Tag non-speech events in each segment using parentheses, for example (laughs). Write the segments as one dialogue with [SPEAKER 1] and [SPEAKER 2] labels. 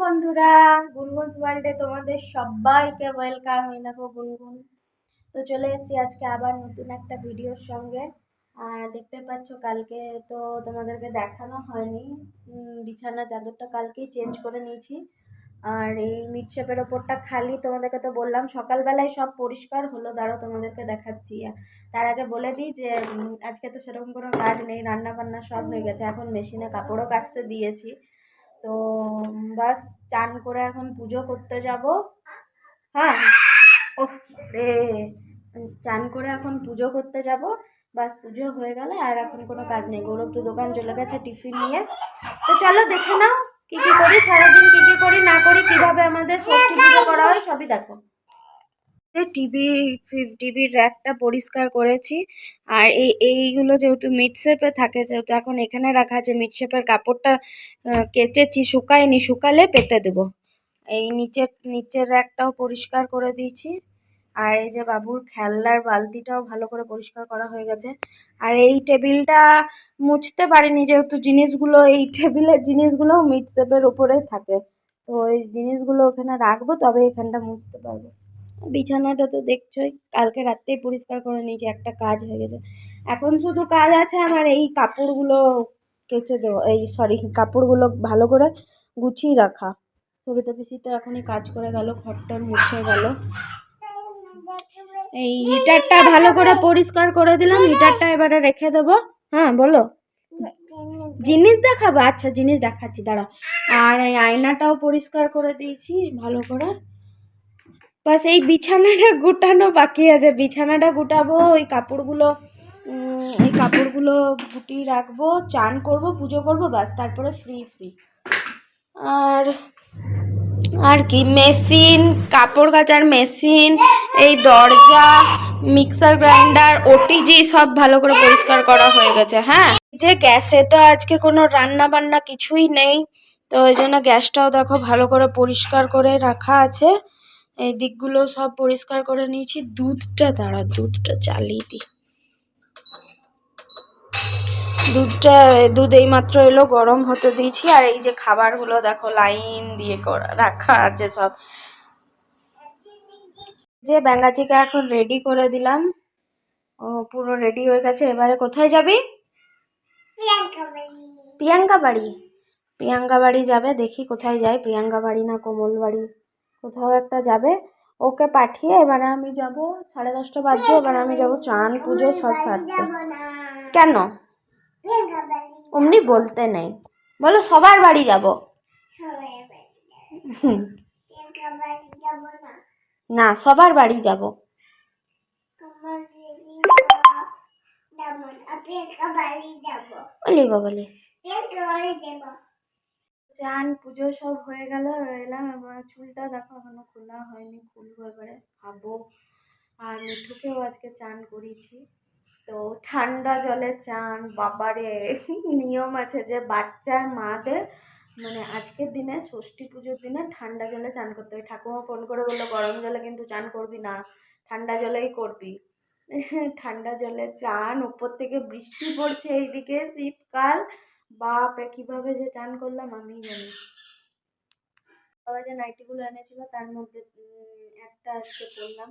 [SPEAKER 1] বন্ধুরা, গুনগুনস ওয়ার্ল্ডে তোমাদের সবাইকে ওয়েলকাম এই দেখো গুনগুন। তো চলে এসেছি আজকে আবার নতুন একটা ভিডিওর সঙ্গে। আর দেখতে পাচ্ছ কালকে তো তোমাদেরকে দেখানো হয়নি। বিছানার চাদরটা কালকেই চেঞ্জ করে নিয়েছি। আর এই মিটশেপের ওপরটা খালি তোমাদেরকে তো বললাম, সকালবেলায় সব পরিষ্কার হলো। দাঁড়াও, তোমাদেরকে দেখাচ্ছি। তার আগে বলে দিই যে আজকে তো সেরকম কোনো কাজ নেই রান্না বান্না সব হয়ে গেছে। এখন মেশিনে কাপড়ও কাচতে দিয়েছি। তো বাস চান করে এখন পুজো করতে যাব। হ্যাঁ? ওফ রে! চান করে এখন পুজো করতে যাব। বাস পুজো হয়ে গেলে আর এখন কোনো কাজ নেই। গৌরব তো দোকান চলে গেছে টিফিন নিয়ে। তো চলো দেখে নাও। কী কী করি, সারাদিন কী কী করি, না করি, কীভাবে আমাদের পুজো করা হয়, সবই দেখো। টিভি টিভির র্যাকটা পরিষ্কার করেছি, আর এই, এইগুলো যেহেতু মিড শেপে থাকে, যেহেতু এখন এখানে রাখা আছে মিড শেপের কাপড়টা কেচেছি, শুকায়নি, শুকালে পেতে দেবো। এই নিচের নিচের র্যাকটাও পরিষ্কার করে দিয়েছি। আর এই যে বাবুর খেলনার বালতিটাও ভালো করে পরিষ্কার করা হয়ে গেছে। আর এই টেবিলটা মুছতে পারিনি যেহেতু জিনিসগুলো, এই টেবিলের জিনিসগুলো মিড শেপের উপরে থাকে। তো এই জিনিসগুলো ওখানে রাখব, তবে এখানটা মুছতে পারব। বিছানাটা তো দেখছোই, কালকে রাত্রেই পরিষ্কার করে নিয়েছি, একটা কাজ হয়ে গেছে। এখন শুধু কাজ আছে আমার এই কাপড়গুলো কেচে দেওয়া, এই সরি, কাপড়গুলো ভালো করে গুছিয়ে রাখা। কবিতা পিসি তো এখনই কাজ করে গেল, ঘরটা মুছে গেল। এই হিটারটা ভালো করে পরিষ্কার করে দিলাম হিটারটা এবারে রেখে দেবো। হ্যাঁ বলো। জিনিস দেখাবো? আচ্ছা জিনিস দেখাচ্ছি, দাঁড়াও। আর এই আয়নাটাও পরিষ্কার করে দিয়েছি, ভালো করে। বাস, এই বিছানাটা গুটানো বাকি আছে। বিছানাটা গুটাবো, ওই কাপড়গুলো এই কাপড়গুলো গুটিয়ে রাখব, চান করব, পুজো করব, বাস, তারপরে ফ্রি ফ্রি আর আর কি, মেশিন, কাপড় কাচার মেশিন, এই দরজা, মিক্সার গ্রাইন্ডার, ওটিজি সব ভালো করে পরিষ্কার করা হয়ে গেছে হ্যাঁ? যে গ্যাসে তো আজকে কোনো রান্না বান্না কিছুই নেই, তো ওই জন্য গ্যাসটাও দেখো ভালো করে পরিষ্কার করে রাখা আছে। এই দিকগুলো সব পরিষ্কার করে নিয়েছি, দুধটা দাঁড়া, দুধটা চালিয়ে দিই। দুধটা দুধ এইমাত্র এলো গরম হতে দিয়েছি। আর এই যে খাবারগুলো দেখো লাইন দিয়ে করা রাখা আছে সব। যে ব্যাঙ্গাচিকে এখন রেডি করে দিলাম। ও পুরো রেডি হয়ে গেছে। এবারে কোথায় যাবি? প্রিয়াঙ্কা বাড়ি। প্রিয়াঙ্কা বাড়ি? যাবে। দেখি কোথায় যায়। প্রিয়াঙ্কা বাড়ি না কোমল বাড়ি? কোথাও একটা যাবে। ওকে পাঠিয়ে এবারে আমি যাব সাড়ে দশটা বাজছে এবারে আমি যাব চান পুজো সব সারতে। কেন? অমনি বলতে নেই। বলো, সবার বাড়ি যাব। না, সবার বাড়ি যাব। বলি বলি। চান পুজো সব হয়ে গেল এলাম এবার চুলটা দেখো, এখনও খোলা হয়নি, খুলবো এবারে খাব আর মিঠুকেও আজকে চান করিয়েছি তো ঠান্ডা জলে চান, বাবারে, নিয়ম আছে যে বাচ্চার মাদের মানে আজকের দিনে ষষ্ঠী পুজোর দিনে ঠান্ডা জলে চান করতে হয়। ঠাকুমা ফোন করে বলল, গরম জলে কিন্তু চান করবি না, ঠান্ডা জলেই করবি। (laughs) ঠান্ডা জলে চান, উপর থেকে বৃষ্টি পড়ছে এইদিকে, শীতকাল। বাপরে কীভাবে যে চান করলাম আমিই জানি। বাবা যে নাইটিগুলো এনেছিল, তার মধ্যে একটা আজকে পরলাম,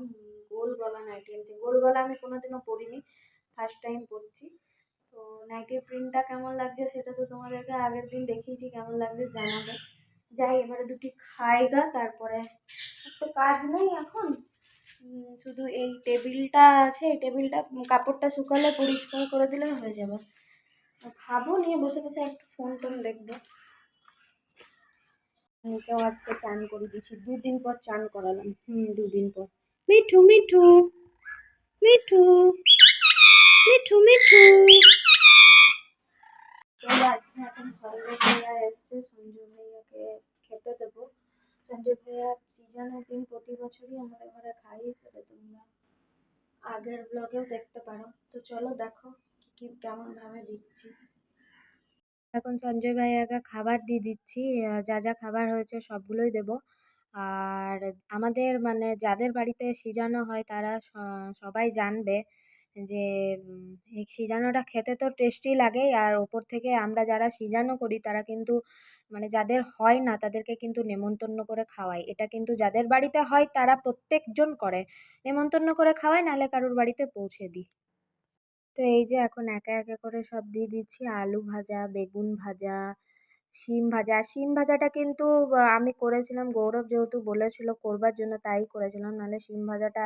[SPEAKER 1] গোল গলা নাইটি এনেছে। গোল গলা আমি কোনোদিনও পরিনি। ফার্স্ট টাইম পরছি তো নাইটির প্রিন্টটা কেমন লাগছে সেটা তো তোমাদেরকে আগের দিন দেখিয়েছি, কেমন লাগছে জানাবে। যাই, এবারে দুটি খাই গা তারপরে তো কাজ নেই এখন। শুধু এই টেবিলটা আছে, এই টেবিলটা কাপড়টা শুকালে পরিষ্কার করে দিলে হয়ে যাবে। খাব, নিয়ে বসে বসে একটু ফোন টোন দেখব। মেয়েকেও আজকে চান করে দিয়েছি, দুদিন পর চান করালাম। হুম, দুদিন পর। মিঠু মিঠু মিঠু। মিঠু মিঠু। এখন সঞ্জয় ভাইয়া এসছে। সঞ্জয় ভাইয়াকে খেতে দেবো। সঞ্জয় ভাইয়া সিজনের প্রতি বছরই আমাদের ঘরে খাই সেটা তোমরা আগের ব্লগেও দেখতে পারো। তো চলো, দেখো কী কী কেমনভাবে দিচ্ছি। এখন সঞ্জয় ভাইয়াকে খাবার দিয়ে দিচ্ছি। যা যা খাবার হয়েছে সবগুলোই দেবো। আর আমাদের মানে যাদের বাড়িতে সিজানো হয়, তারা সবাই জানবে যে এই সিজানোটা খেতে তো টেস্টি লাগে আর ওপর থেকে আমরা যারা সিজানো করি, তারা কিন্তু মানে যাদের হয় না, তাদেরকে কিন্তু নেমন্তন্ন করে খাওয়াই। এটা কিন্তু যাদের বাড়িতে হয়, তারা প্রত্যেকজন করে। নেমন্তন্ন করে খাওয়াই, নাহলে কারোর বাড়িতে পৌঁছে দিই। তো এই যে, এখন একে একে করে সব দিয়ে দিচ্ছি। আলু ভাজা, বেগুন ভাজা শিম ভাজা। শিম ভাজাটা কিন্তু আমি করেছিলাম। গৌরব যেহেতু বলেছিল করবার জন্য, তাই করেছিলাম। নাহলে শিম ভাজাটা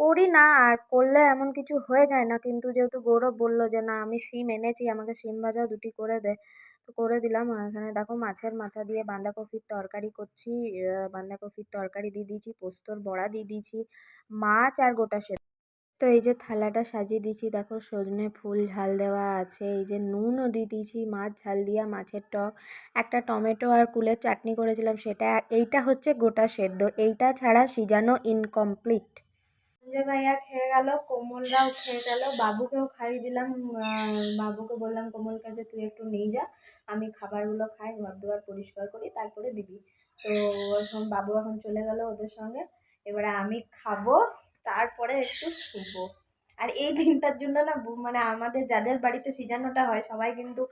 [SPEAKER 1] করি না, আর করলে এমন কিছু হয়ে যায় না। কিন্তু যেহেতু গৌরব বলল যে, না, আমি শিম এনেছি, আমাকে শিম ভাজাও দুটি করে দে। তো করে দিলাম। এখানে দেখো মাছের মাথা দিয়ে বাঁধাকপির তরকারি করছি। বাঁধাকপির তরকারি দিয়ে দিয়েছি, পোস্তর বড়া দিয়ে দিয়েছি, মাছ আর গোটা সেদ্ধ। তো এই যে থালাটা সাজিয়ে দিয়েছি, দেখো সজনে ফুল ঝাল দেওয়া আছে, এই যে নুনও দিয়ে দিয়েছি, মাছ ঝাল দিয়া, মাছের টক, একটা টমেটো আর কুলের চাটনি করেছিলাম সেটা, আর এইটা হচ্ছে গোটা সেদ্ধ, এইটা ছাড়া সিজানো ইনকমপ্লিট সঞ্জয় ভাইয়া খেয়ে গেল, কোমলরাও খেয়ে গেল, বাবুকেও খাইয়ে দিলাম বাবুকে বললাম কোমল কাছে তুই একটু নিয়ে যা, আমি খাবারগুলো খাই ঘর দুয়ার পরিষ্কার করি, তারপরে দিবি। তো এখন বাবু এখন চলে গেল ওদের সঙ্গে, এবারে আমি খাব তারপরে একটু শুবো। আর এই দিনটার জন্য না মানে আমাদের যাদের বাড়িতে সিজানোটা হয়, সবাই কিন্তু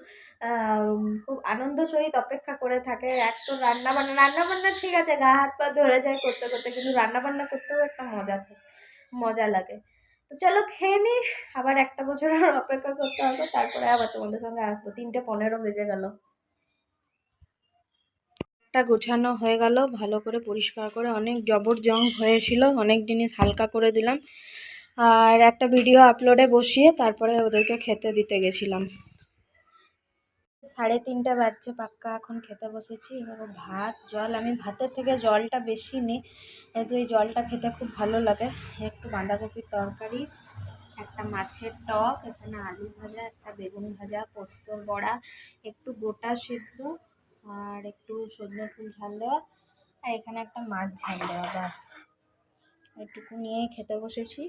[SPEAKER 1] খুব আনন্দ সহিত অপেক্ষা করে থাকে। এক তো রান্না বান্না রান্না বান্না ঠিক আছে, গা হাত পা ধরে যায় করতে করতে, কিন্তু রান্না বান্না করতেও একটা মজা থাকে, মজা লাগে। তো চলো খেয়ে নিই আবার একটা বছর অপেক্ষা করতে হবে, তারপরে আবার তোমাদের সঙ্গে আসব। তিনটে পনেরো বেজে গেল। একটা গোছানো হয়ে গেল। ভালো করে পরিষ্কার করে অনেক জবর জং হয়েছিল। অনেক জিনিস হালকা করে দিলাম। আর একটা ভিডিও আপলোডে বসিয়ে তারপরে ওদেরকে খেতে দিতে গেছিলাম। সাড়ে তিনটে বাজছে, পাক্কা এখন খেতে বসেছি। এবার ভাত, জল। আমি ভাতের থেকে জলটা বেশি নিই। যেহেতু এই জলটা খেতে খুব ভালো লাগে। একটু বাঁধাকপির তরকারি, একটা মাছের টক, এখানে আলু ভাজা, একটা বেগুন ভাজা, পোস্তর বড়া, একটু গোটা সেদ্ধ আর একটু সজনে ফুল ঝাল দেওয়া, আর এখানে একটা মাছ ঝাল দেওয়া, ব্যাস। এটুকু নিয়েই খেতে বসেছি।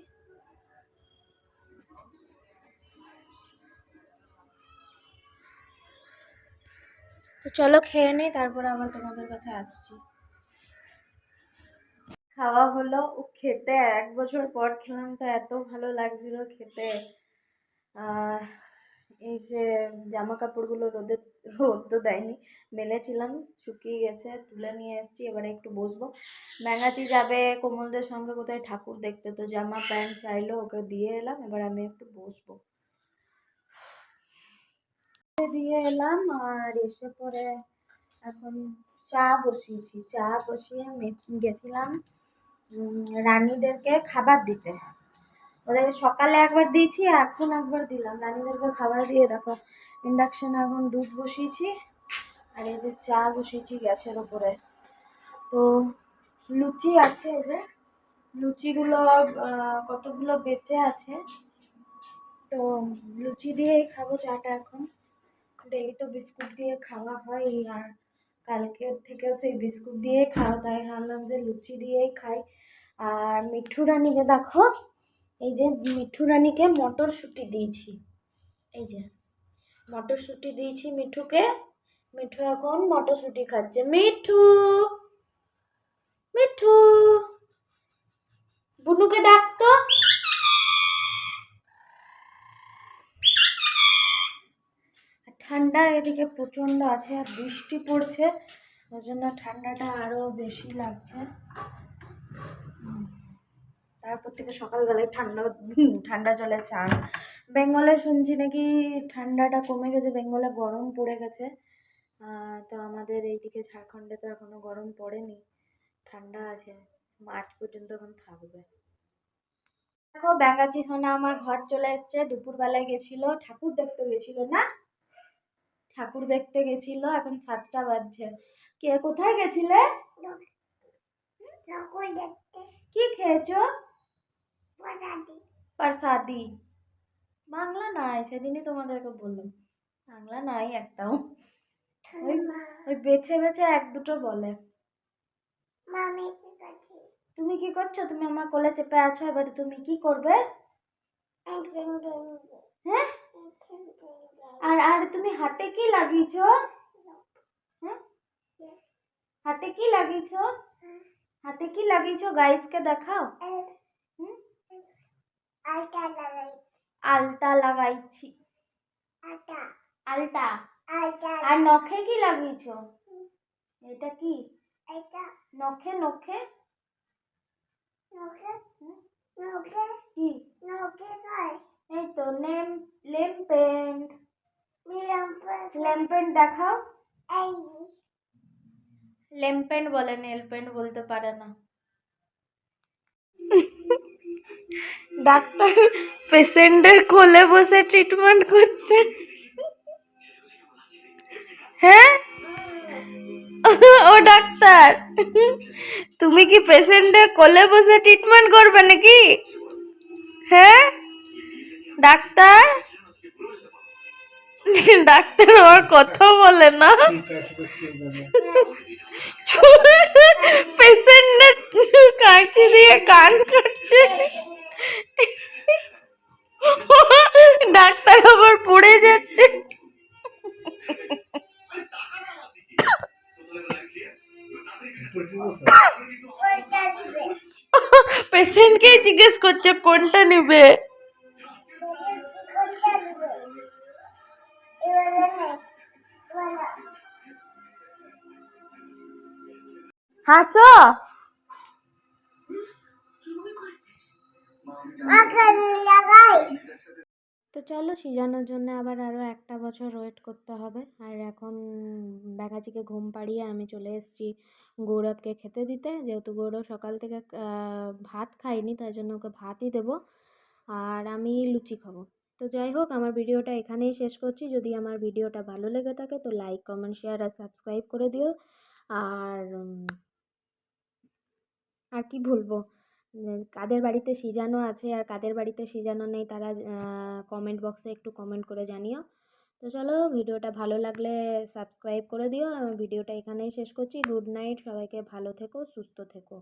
[SPEAKER 1] তো চলো খেয়ে নিই, তারপরে আবার তোমাদের কাছে আসছি। খাওয়া হলো খেতে এক বছর পর খেলাম, তো এত ভালো লাগছিল খেতে। এই যে জামা কাপড়গুলো রোদে, রোদ তো দেয়নি, মেলেছিলাম, শুকিয়ে গেছে, তুলে নিয়ে এসেছি, এবারে একটু বসবো। ব্যাঙাচি যাবে কোমলদের সঙ্গে, কোথায় ঠাকুর দেখতে? তো জামা, প্যান্ট চাইলো, ওকে দিয়ে এলাম, এবার আমি একটু বসবো। দিয়ে এলাম, আর এসে পরে এখন চা বসিয়েছি। চা বসিয়ে গেছিলাম রানীদেরকে খাবার দিতে। ওদেরকে সকালে একবার দিয়েছি এখন একবার দিলাম। রানীদেরকে খাবার দিয়ে দেখো ইন্ডাকশনে এখন দুধ বসিয়েছি আর এই যে চা বসিয়েছি গ্যাসের ওপরে। তো লুচি আছে এই যে, লুচিগুলো কতগুলো বেঁচে আছে, তো লুচি দিয়েই খাব চাটা এখন। ডেলি তো বিস্কুট দিয়ে খাওয়া হয় আর কালকে থেকে সেই বিস্কুট দিয়েই খাওয়া তাই ভাবলাম যে লুচি দিয়েই খাই। আর মিঠু রানীকে দেখো এই যে মিঠু রানীকে মটরশুঁটি দিয়েছি। এই যে, মটরশুঁটি দিয়েছি মিঠুকে। মিঠু এখন মটরশুঁটি খাচ্ছে। মিঠু মিঠু, বুনুকে ডাকতো। ঠান্ডা এদিকে প্রচণ্ড আছে আর বৃষ্টি পড়ছে, ওই জন্য ঠান্ডাটা আরও বেশি লাগছে। তারপর থেকে সকালবেলায় ঠান্ডা ঠান্ডা জলে চান বেঙ্গলে শুনছি নাকি ঠান্ডাটা কমে গেছে বেঙ্গলে গরম পড়ে গেছে। তো আমাদের এইদিকে ঝাড়খণ্ডে তো এখনও গরম পড়েনি ঠান্ডা আছে মার্চ পর্যন্ত এখন থাকবে। দেখো ব্যাঙ্গাচি সোনা আমার ঘর চলে এসছে দুপুরবেলায় গেছিল ঠাকুর দেখতে গেছিল না? ঠাকুর দেখতে গেছিল এখন সাতটা বাজছে। কে কোথায় গেছিলে? কি খেয়েছো? প্রসাদি বাংলা নাই সেদিনই তোমাদেরকে বললাম। বাংলা নাই একটাও। ওই ওই বেছে বেছে এক দুটো বলে। তুমি কি করছ? তুমি আমার কোলে চেপে আছো এবারে তুমি কি করবে? হ্যাঁ? আর আর তুমি হাতে কি লাগিয়েছো? হ্যাঁ? হাতে কি লাগিয়েছো? হাতে কি লাগিয়েছো? গাইসকে দেখাও। হুম? আলতা লাগাইছি।
[SPEAKER 2] আটা
[SPEAKER 1] আলতা?
[SPEAKER 2] আটা
[SPEAKER 1] আর নখে কি লাগিয়েছো? এটা কি?
[SPEAKER 2] এটা।
[SPEAKER 1] নখে নখে?
[SPEAKER 2] নখে। নখে।
[SPEAKER 1] কি?
[SPEAKER 2] নখে কয়
[SPEAKER 1] এই তো নেম লেম পেন্ট
[SPEAKER 2] মিলাম
[SPEAKER 1] লেম দেখাও।
[SPEAKER 2] এই।
[SPEAKER 1] লেম পেন্ট বলে নেল পেন্ট বলতে পারে না। (laughs) ডাক্তার পেশেন্টের কোলে বসে ট্রিটমেন্ট করছে। হ্যাঁ? ও ডাক্তার, তুমি কি পেশেন্টের কোলে বসে ট্রিটমেন্ট করবে নাকি? হ্যাঁ? ডাক্তার? ডাক্তার আমার কথা বলে না। পেশেন্টের কাঁচি দিয়ে কান কাটছে। ডাক্তার আবার পড়ে যাচ্ছে। পেশেন্টকেই জিজ্ঞেস করছে কোনটা নেবে? হাসো। তো চলো সিজানোর জন্য আবার আরও একটা বছর ওয়েট করতে হবে। আর এখন ব্যাগাচিকে ঘুম পাড়িয়ে আমি চলে এসেছি গৌরবকে খেতে দিতে। যেহেতু গৌরব সকাল থেকে ভাত খায়নি, তাই জন্য ওকে ভাতই দেবো। আর আমি লুচি খাব। তো যাই হোক, আমার ভিডিওটা এখানেই শেষ করছি। যদি আমার ভিডিওটা ভালো লেগে থাকে, তো লাইক কমেন্ট শেয়ার আর সাবস্ক্রাইব করে দিও। আর আর কি বলব? কাদের বাড়িতে সিজানো আছে আর কাদের বাড়িতে সিজানো নেই তারা কমেন্ট বক্সে একটু কমেন্ট করে জানিও। তো চলো, ভিডিওটা ভালো লাগলে সাবস্ক্রাইব করে দিও। ভিডিওটা এখানেই শেষ করছি। গুড নাইট সবাইকে ভালো থেকো, সুস্থ থেকো।